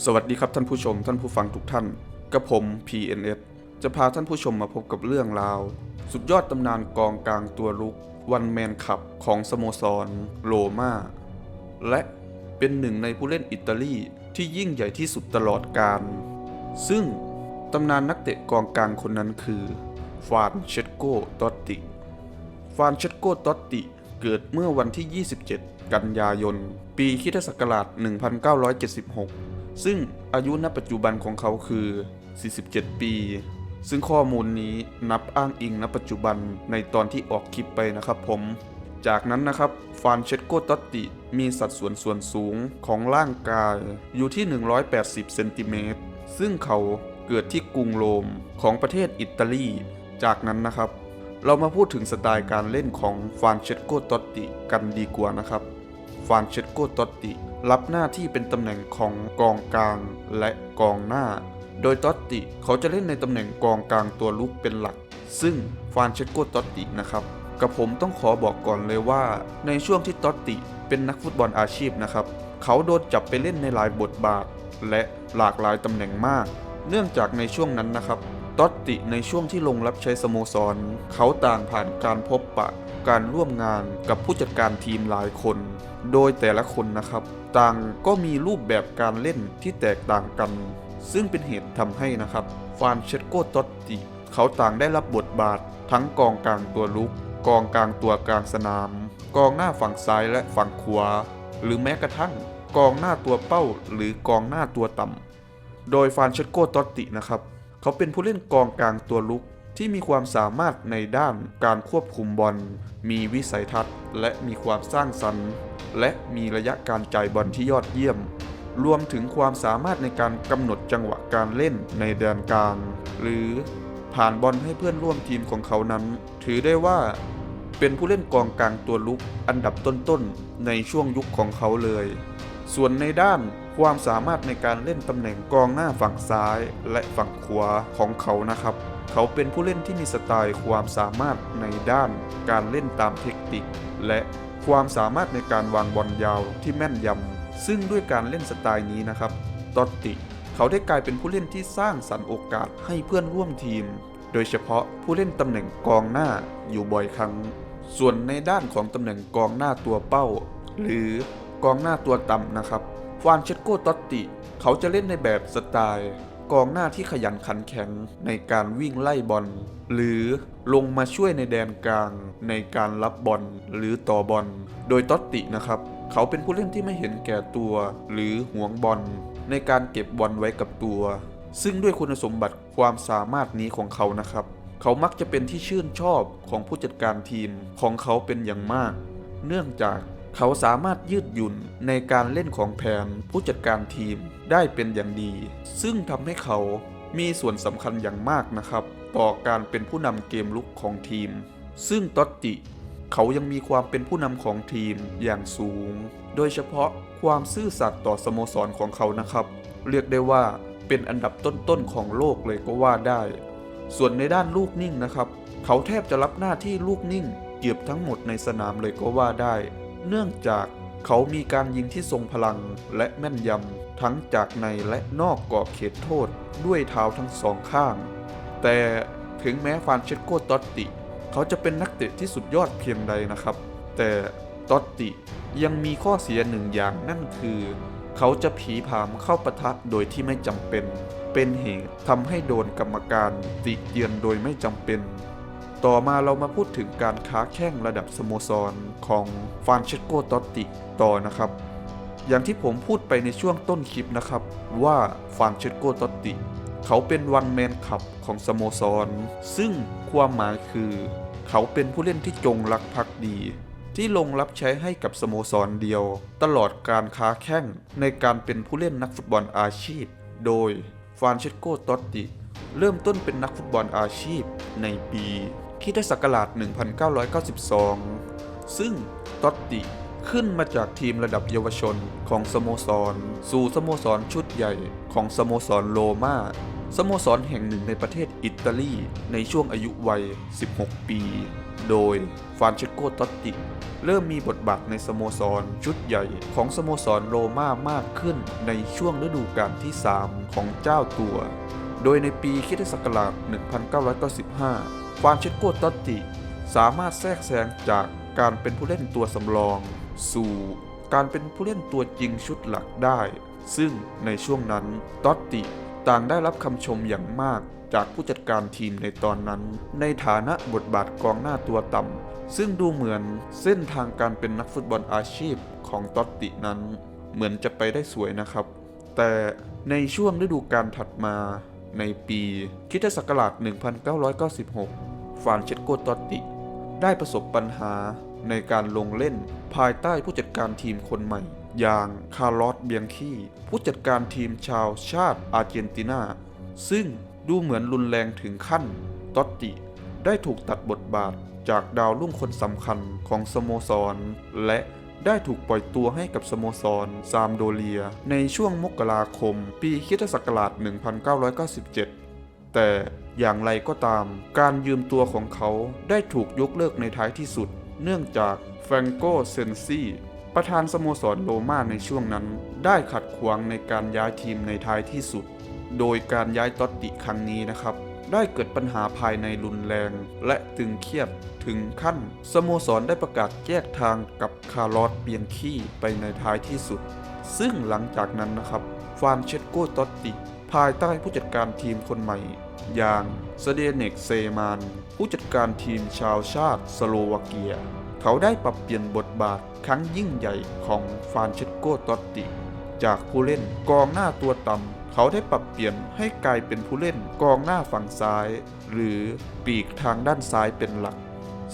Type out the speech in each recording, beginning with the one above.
สวัสดีครับท่านผู้ชมท่านผู้ฟังทุกท่านกับผม PNS จะพาท่านผู้ชมมาพบกับเรื่องราว สุดยอดตำนานกองกลางตัวลุกวันแมนขับของสโมสรโรมา และเป็นหนึ่งในผู้เล่นอิตาลีที่ยิ่งใหญ่ที่สุดตลอดกาลซึ่งตำนานนักเตะกองกลางคนนั้นคือฟานเชสโกตอตติฟานเชสโกตอตติเกิดเมื่อวันที่ 27 กันยายน ปีคริสตศักราช 1976 ซึ่งอายุณปัจจุบันของเขาคือ 47 ปี ซึ่งข้อมูลนี้นับอ้างอิงณปัจจุบันในตอนที่ออกคลิปไปนะครับผม จากนั้นนะครับฟานเชสโกตตติมีสัดส่วนส่วนสูงของร่างกายอยู่ที่ 180 เซนติเมตร ซึ่งเขาเกิดที่กรุงโรมของประเทศอิตาลี จากนั้นนะครับ เรามาพูดถึงสไตล์การเล่นของฟานเชสโกตตติกันดีกว่านะครับฟานเชสโกตตติ รับหน้าที่เป็นตำแหน่งของกองกลางและกองหน้า โดยตอตติเขาจะเล่นในตำแหน่งกองกลางตัวลุกเป็นหลัก ซึ่งฟานเชสโกตอตตินะครับกับผมต้องขอบอกก่อนเลยว่า ในช่วงที่ตอตติเป็นนักฟุตบอลอาชีพนะครับ เขาโดนจับไปเล่นในหลายบทบาท และหลากหลายตำแหน่งมาก เนื่องจากในช่วงนั้นนะครับ ตอตติในช่วงที่ลงรับใช้สโมสร เขาต่างผ่านการพบปะ การร่วมงานกับผู้จัดการทีมหลายคน โดยแต่ละคนนะครับ ต่างก็มีรูปแบบการเล่นที่แตกต่างกัน ซึ่งเป็นเหตุทำให้นะครับ ฟานเชสโกตอตติ เขาต่างได้รับบทบาท ทั้งกองกลางตัวลุก กองกลางตัวกลางสนาม กองหน้าฝั่งซ้ายและฝั่งขวา หรือแม้กระทั่ง กองหน้าตัวเป้า หรือกองหน้าตัวต่ำโดยฟานเชสโกตอตตินะครับ เขาเป็นผู้เล่นกองกลางตัวลุกที่มีความสามารถในด้านการควบคุมบอล มีวิสัยทัศน์และมีความสร้างสรรค์ และมีระยะการจ่ายบอลที่ยอดเยี่ยม รวมถึงความสามารถในการกำหนดจังหวะการเล่นในแดนกลาง หรือผ่านบอลให้เพื่อนร่วมทีมของเขานั้น ถือได้ว่า เป็นผู้เล่นกองกลางตัวลุกอันดับต้นๆในช่วงยุคของเขาเลย ส่วนในด้าน ความสามารถในการเล่นตำแหน่งกองหน้าฝั่งซ้ายและฝั่งขวาของเขานะครับ เขาเป็นผู้เล่นที่มีสไตล์ความสามารถในด้านการเล่นตามเทคนิค และความสามารถในการวางบอลยาวที่แม่นยำซึ่งด้วยการเล่นสไตล์นี้นะครับตอตติ เขาได้กลายเป็นผู้เล่นที่สร้างสรรค์โอกาสให้เพื่อนร่วมทีม โดยเฉพาะผู้เล่นตำแหน่งกองหน้าอยู่บ่อยครั้ง ส่วนในด้านของตำแหน่งกองหน้าตัวเป้า หรือกองหน้าตัวต่ำนะครับ ฟานเชสโกตอตติ เขาจะเล่นในแบบสไตล์กองหน้าที่ขยันขันแข็งในการวิ่งไล่บอล หรือลงมาช่วยในแดนกลางในการรับบอลหรือต่อบอล โดยตอตตินะครับ เขาเป็นผู้เล่นที่ไม่เห็นแก่ตัว หรือหวงบอล ในการเก็บบอลไว้กับตัว ซึ่งด้วยคุณสมบัติความสามารถนี้ของเขานะครับ เขามักจะเป็นที่ชื่นชอบของผู้จัดการทีมของเขาเป็นอย่างมาก เนื่องจาก เขาสามารถยืดหยุ่นในการเล่นของแผนผู้จัดการทีมได้เป็นอย่างดี ซึ่งทำให้เขามีส่วนสำคัญอย่างมากนะครับ ต่อการเป็นผู้นำเกมลุกของทีม ซึ่งตอตติ เขายังมีความเป็นผู้นำของทีมอย่างสูง โดยเฉพาะความซื่อสัตย์ต่อสโมสรของเขานะครับ เรียกได้ว่าเป็นอันดับต้นๆของโลกเลยก็ว่าได้ ส่วนในด้านลูกนิ่งนะครับ เขาแทบจะรับหน้าที่ลูกนิ่งเกือบทั้งหมดในสนามเลยก็ว่าได้ เนื่องจากเขามีการยิงที่ทรงพลังและแม่นยำทั้งจากในและนอกกรอบเขตโทษด้วยเท้าทั้งสองข้าง แต่ถึงแม้ฟานเชสโกตอตติ เขาจะเป็นนักเตะที่สุดยอดเพียงใดนะครับ แต่ตอตติยังมีข้อเสียหนึ่งอย่างนั่นคือ เขาจะผีผามเข้าปะทะโดยที่ไม่จำเป็น เป็นเหตุทำให้โดนกรรมการติเตียนโดยไม่จำเป็น ต่อมาเรามาพูดถึงการค้าแข่งระดับสโมสรของฟานเชสโกตอตติต่อนะครับ อย่างที่ผมพูดไปในช่วงต้นคลิปนะครับว่าฟานเชสโกตอตติ เขาเป็นวันแมนขับของสโมสร ซึ่งความหมายคือ เขาเป็นผู้เล่นที่จงรักภักดี ที่ลงรับใช้ให้กับสโมสรเดียว ตลอดการค้าแข่งในการเป็นผู้เล่นนักฟุตบอลอาชีพ โดยฟานเชสโกตอตติ เริ่มต้นเป็นนักฟุตบอลอาชีพในปี คริสตศักราช 1992 ซึ่งตอตติขึ้นมาจากทีมระดับเยาวชนของสโมสร สู่สโมสรชุดใหญ่ของสโมสรโรมาสโมสรแห่งหนึ่งในประเทศอิตาลีในช่วงอายุวัย 16 ปี โดยฟานเชโกตอตติ เริ่มมีบทบาทในสโมสรชุดใหญ่ของสโมสรโรม่ามากขึ้นในช่วงฤดูกาลที่ 3 ของเจ้าตัว โดยในปีคิศักราช 1995 ฟรานเชสโกตอตติ สามารถแทรกแซงจากการเป็นผู้เล่นตัวสำรอง สู่การเป็นผู้เล่นตัวจริงชุดหลักได้ ซึ่งในช่วงนั้นตอตติต่างได้รับคำชมอย่างมากจากผู้จัดการทีมในตอนนั้น ในฐานะบทบาทกองหน้าตัวต่ำซึ่งดูเหมือนเส้นทางการเป็นนักฟุตบอลอาชีพของตอตตินั้น เหมือนจะไปได้สวยนะครับ แต่ในช่วงฤดูกาลถัดมาในปีคริสตศักราช1996 ฟรานเชสโกตอตติ ได้ประสบปัญหาในการลงเล่นภายใต้ผู้จัดการทีมคนใหม่ อย่างคาร์ลอสเบียงคีผู้จัดการทีมชาวชาติอาร์เจนตินา ซึ่งดูเหมือนรุนแรงถึงขั้นตอตติ ได้ถูกตัดบทบาทจากดาวรุ่งคนสำคัญของสโมสร และได้ถูกปล่อยตัวให้กับสโมสรซามโดเลีย ในช่วงมกราคม ปีคิศักราช 1997 แต่ อย่างไรก็ตาม การยืมตัวของเขาได้ถูกยกเลิกในท้ายที่สุด เนื่องจากแฟรงโกเซนซีประธานสโมสรโรมาในช่วงนั้น ได้ขัดขวางในการย้ายทีมในท้ายที่สุด โดยการย้ายตอตติครั้งนี้นะครับ ได้เกิดปัญหาภายในรุนแรงและตึงเครียดถึงขั้น สโมสรได้ประกาศแยกทางกับคาร์ลอสเบียงคีไปในท้ายที่สุด ซึ่งหลังจากนั้นนะครับฟานเชสโกตอตติภายใต้ผู้จัดการทีมคนใหม่ อย่างเซเดเนกเซมาน ผู้จัดการทีมชาวชาติสโลวาเกีย เขาได้ปรับเปลี่ยนบทบาทครั้งยิ่งใหญ่ของฟานเชสโกตอตติ จากผู้เล่นกองหน้าตัวต่ำเขาได้ปรับเปลี่ยนให้กลายเป็นผู้เล่นกองหน้าฝั่งซ้าย หรือปีกทางด้านซ้ายเป็นหลัก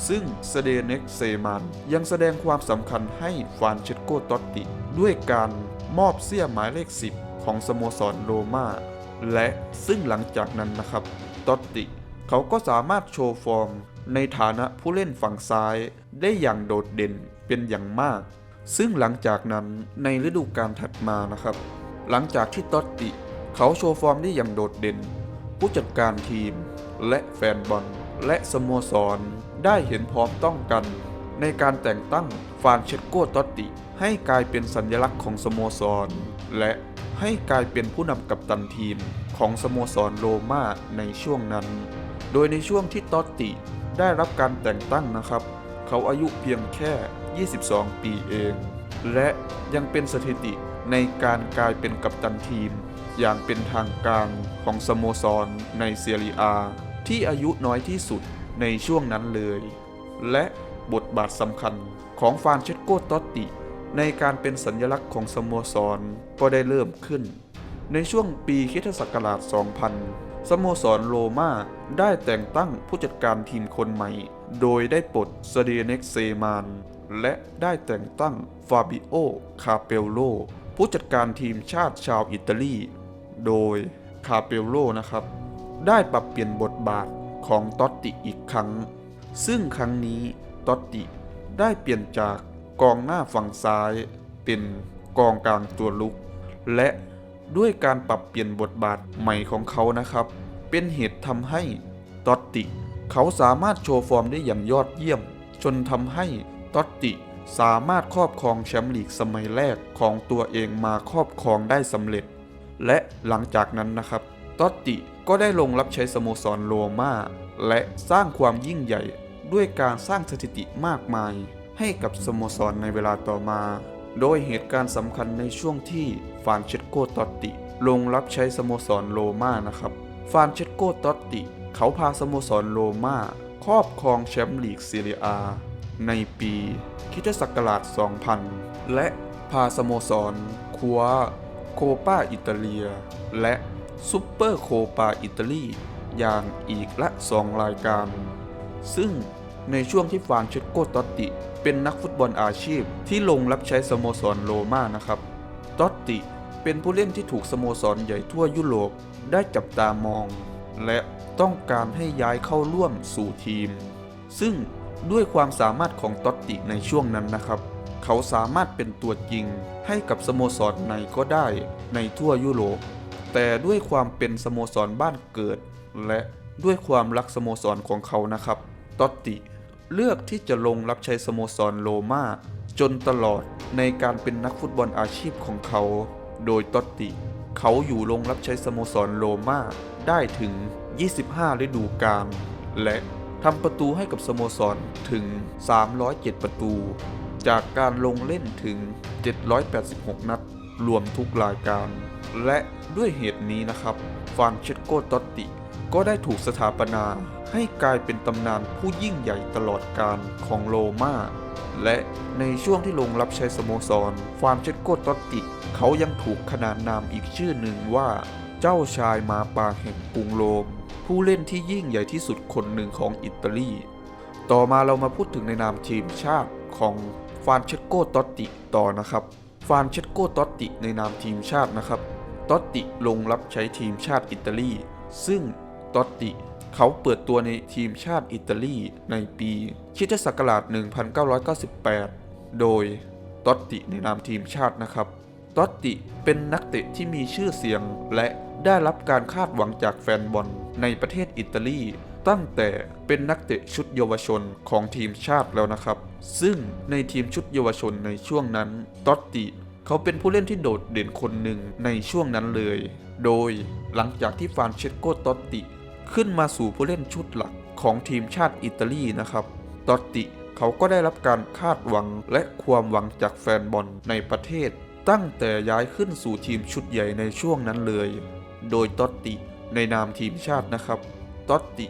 ซึ่งเซเดเน็กเซมานยังแสดงความสำคัญให้ฟานเชสโกตอตติ ด้วยการมอบเสื้อหมายเลข 10 ของสโมสรโรม่า และซึ่งหลังจากนั้นนะครับตอตติเขาก็สามารถโชว์ฟอร์ม ในฐานะผู้เล่นฝั่งซ้ายได้อย่างโดดเด่นเป็นอย่างมาก ซึ่งหลังจากนั้นในฤดูกาลถัดมานะครับ หลังจากที่ตอตติ เขาโชว์ฟอร์มได้อย่างโดดเด่น ผู้จัดการทีม และแฟนบอล และสโมสร ได้เห็นพร้อมต้องกัน ในการแต่งตั้งฟานเชสโกตอตติ ให้กลายเป็นสัญลักษณ์ของสโมสร และ ให้กลายเป็นผู้นำกัปตันทีมของสโมสรโรม่าในช่วงนั้น โดยในช่วงที่ตอตติได้รับการแต่งตั้งนะครับ เขาอายุเพียงแค่ 22 ปีเอง และยังเป็นสถิติในการกลายเป็นกัปตันทีม อย่างเป็นทางการของสโมสรในเซียรีอาที่อายุน้อยที่สุดในช่วงนั้นเลย และบทบาทสำคัญของฟานเชสโกตอตติ ในการเป็นสัญลักษณ์ของสโมสรก็ได้เริ่มขึ้น ในช่วงปีคิศักราช 2000 สโมสรโรม่าได้แต่งตั้งผู้จัดการทีมคนใหม่ โดยได้ปลดเซเดเน็กเซมาน และได้แต่งตั้งฟาบิโอ คาเปลโล ผู้จัดการทีมชาติชาวอิตาลี โดยคาเปลโลนะครับ ได้ปรับเปลี่ยนบทบาทของตอตติอีกครั้ง ซึ่งครั้งนี้ตอตติได้เปลี่ยนจาก กองหน้าฝั่งซ้ายเป็นกองกลางตัวลุก และด้วยการปรับเปลี่ยนบทบาทใหม่ของเขานะครับ เป็นเหตุทำให้ตอตติ เขาสามารถโชว์ฟอร์มได้อย่างยอดเยี่ยม จนทำให้ตอตติสามารถครอบครองแชมป์ลีกสมัยแรกของตัวเองมาครอบครองได้สำเร็จ และหลังจากนั้นนะครับตอตติก็ได้ลงรับใช้สโมสรโรมาและสร้างความยิ่งใหญ่ด้วยการสร้างสถิติมากมาย ให้กับสโมสรในเวลาต่อมา โดยเหตุการณ์สำคัญในช่วงที่ฟานเชสโกตอตติ ลงรับใช้สโมสรโรม่านะครับ ฟานเชสโกตอตติ เขาพาสโมสรโรม่าครอบครองแชมป์ลีกซีเรียอาในปีคิตศักราช 2000 และพาสโมสรคว้าโคปาอิตาเลีย และซุปเปอร์โคปาอิตาลีอย่างอีกละสองรายการ ซึ่ง ในช่วงที่ฟานเชสโกตอตติ เป็นนักฟุตบอลอาชีพที่ลงรับใช้สโมสรโรม่านะครับตอตติเป็นผู้เล่นที่ถูกสโมสรใหญ่ทั่วยุโรปได้จับตามอง และต้องการให้ย้ายเข้าร่วมสู่ทีม ซึ่งด้วยความสามารถของตอตติในช่วงนั้นนะครับ เขาสามารถเป็นตัวจริงให้กับสโมสรไหนก็ได้ในทั่วยุโรป แต่ด้วยความเป็นสโมสรบ้านเกิด และด้วยความรักสโมสรของเขานะครับ ตอตติ เลือกที่จะลงรับใช้สโมสรโลมาจนตลอดในการเป็นนักฟุตบอลอาชีพของเขา โดยตอตติ เขาอยู่ลงรับใช้สโมสรโลมาได้ถึง 25 ฤดูกาลและทำประตูให้กับสโมสรถึง 307 ประตู จากการลงเล่นถึง 786 นัด รวมทุกรายการ และด้วยเหตุนี้นะครับ ฟานเชสโกตอตติ ก็ได้ถูกสถาปนา ให้กลายเป็นตำนานผู้ยิ่งใหญ่ตลอดกาลของโรม่าและในช่วงที่ลงรับใช้สโมสร ฟานเชสโกตอตติ เขายังถูกขนานนามอีกชื่อหนึ่งว่า เจ้าชายมาปาแห่งกรุงโรม ผู้เล่นที่ยิ่งใหญ่ที่สุดคนหนึ่งของอิตาลี ต่อมาเรามาพูดถึงในนามทีมชาติของฟานเชสโกตอตติต่อนะครับ ฟานเชสโกตอตติในนามทีมชาตินะครับ ตอตติลงรับใช้ทีมชาติอิตาลี ซึ่งตอตติ เขาเปิดตัวในทีมชาติอิตาลีในปีคริสตศักราช 1998 โดยตอตติในนามทีมชาตินะครับ ตอตติเป็นนักเตะที่มีชื่อเสียงและได้รับการคาดหวังจากแฟนบอลในประเทศอิตาลีตั้งแต่เป็นนักเตะชุดเยาวชนของทีมชาติแล้วนะครับ ซึ่งในทีมชุดเยาวชนในช่วงนั้นตอตติเขาเป็นผู้เล่นที่โดดเด่นคนหนึ่งในช่วงนั้นเลย โดยหลังจากที่ฟานเชสโกตอตติ ขึ้นมาสู่ผู้เล่นชุดหลักของทีมชาติอิตาลีนะครับตอตติเขาก็ได้รับการคาดหวังและความหวังจากแฟนบอลในประเทศ ตั้งแต่ย้ายขึ้นสู่ทีมชุดใหญ่ในช่วงนั้นเลย โดยตอตติในนามทีมชาตินะครับตอตติ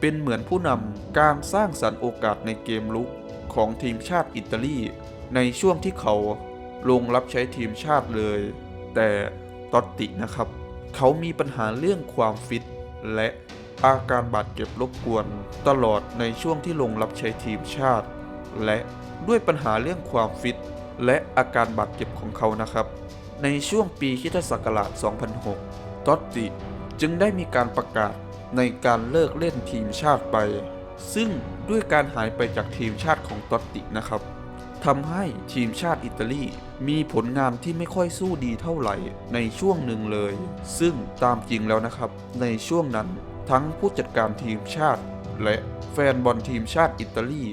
เป็นเหมือนผู้นำการสร้างสรรค์โอกาสในเกมลุกของทีมชาติอิตาลี ในช่วงที่เขาลงรับใช้ทีมชาติเลย แต่ตอตตินะครับ เขามีปัญหาเรื่องความฟิต และอาการบาดเจ็บรบกวนตลอดในช่วงที่ลงรับใช้ทีมชาติ และด้วยปัญหาเรื่องความฟิต และอาการบาดเจ็บของเขานะครับ ในช่วงปีคริสตศักราช 2006 ตอตติจึงได้มีการประกาศในการเลิกเล่นทีมชาติไป ซึ่งด้วยการหายไปจากทีมชาติของตอตตินะครับ ทำให้ทีมชาติอิตาลีมีผลงานที่ไม่ค่อยสู้ดีเท่าไหร่ในช่วงหนึ่งเลย ซึ่งตามจริงแล้วนะครับ ในช่วงนั้นทั้งผู้จัดการทีมชาติ และแฟนบอลทีมชาติอิตาลี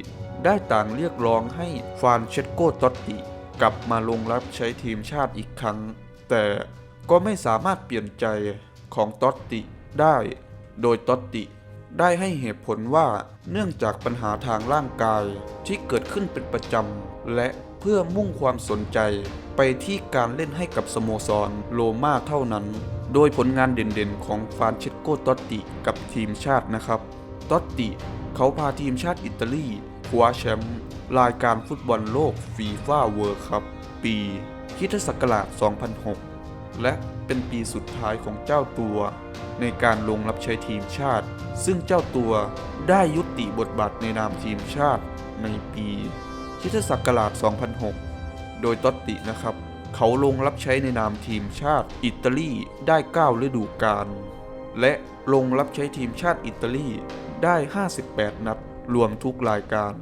ได้ต่างเรียกร้องให้ฟานเชสโกตอตติ กลับมาลงรับใช้ทีมชาติอีกครั้ง แต่ก็ไม่สามารถเปลี่ยนใจของตอตติได้ โดยตอตติ ได้ให้เหตุผลว่าเนื่องจากปัญหาทางร่างกายที่เกิดขึ้นเป็นประจำ และเพื่อมุ่งความสนใจไปที่การเล่นให้กับสโมสรโรม่าเท่านั้น โดยผลงานเด่นๆ ของฟานเชสโกตอตติกับทีมชาตินะครับ ตอตติเขาพาทีมชาติอิตาลีคว้าแชมป์รายการฟุตบอลโลกฟีฟ่าเวิร์คัพปีคริสตศักราช2006 และเป็นปีสุดท้ายของเจ้าตัว ในการลงรับใช้ทีมชาติ ซึ่งเจ้าตัวได้ยุติบทบาทในนามทีมชาติในปีคริสตศักราช 2006 โดยตอตตินะครับ เขาลงรับใช้ในนามทีมชาติอิตาลีได้ 9 ฤดูกาลและลงรับใช้ทีมชาติอิตาลีได้ 58 นัดรวมทุกรายการ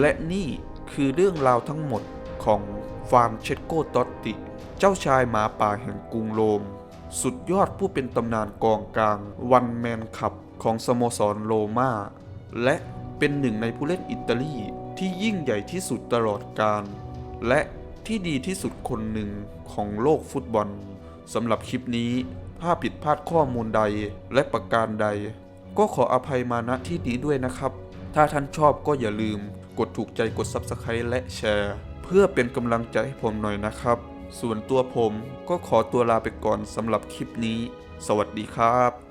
และนี่คือเรื่องราวทั้งหมดของฟานเชสโกตอตติ เจ้าชายหมาป่าแห่งกรุงโรม สุดยอดผู้เป็นตำนานกองกลางวันแมนคับของสโมสรโรม่าและเป็นหนึ่งในผู้เล่นอิตาลีที่ยิ่งใหญ่ที่สุดตลอดกาลและที่ดีที่สุดคนหนึ่งของโลกฟุตบอลสำหรับคลิปนี้ถ้าผิดพลาดข้อมูลใดและประการใด ก็ขออภัยมาณที่นี้ด้วยนะครับ ถ้าท่านชอบก็อย่าลืมกดถูกใจกด Subscribe และแชร์ เพื่อเป็นกำลังใจให้ผมหน่อยนะครับ ส่วนตัวผมก็ขอตัวลาไปก่อนสำหรับคลิปนี้ สวัสดีครับ